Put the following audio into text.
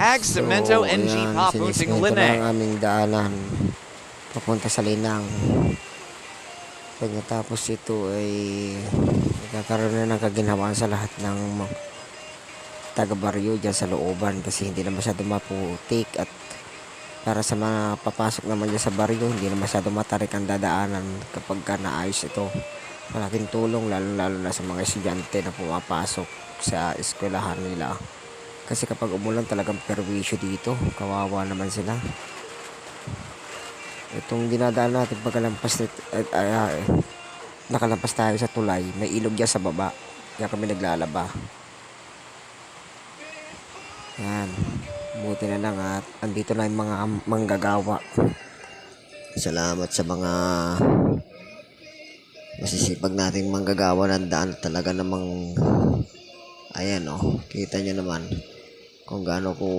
Ag Cemento So, NG ayan, Pop na ang Linay. aming daanan papunta sa Linang. Pagkatapos ito ay nagkakaroon na ng kaginhawaan sa lahat ng taga-baryo dyan sa looban kasi hindi na masyado maputik at para sa mga papasok naman dyan sa baryo hindi na masyado matarik ang dadaanan kapag ka naayos ito malaking tulong lalo lalo na sa mga estudyante na pumapasok sa eskwelahan nila kasi kapag umulan talagang perwisyo dito. Kawawa naman sila. Itong dinadaan natin pagkalampas nit- ay, ay, ay, nakalampas tayo sa tulay. May ilog yan sa baba. Kaya kami naglalaba. Yan. Buti na lang at andito na yung mga manggagawa. Salamat sa mga masisipag nating manggagawa ng daan. Talaga namang ayan oh. Kita nyo naman kung gaano ko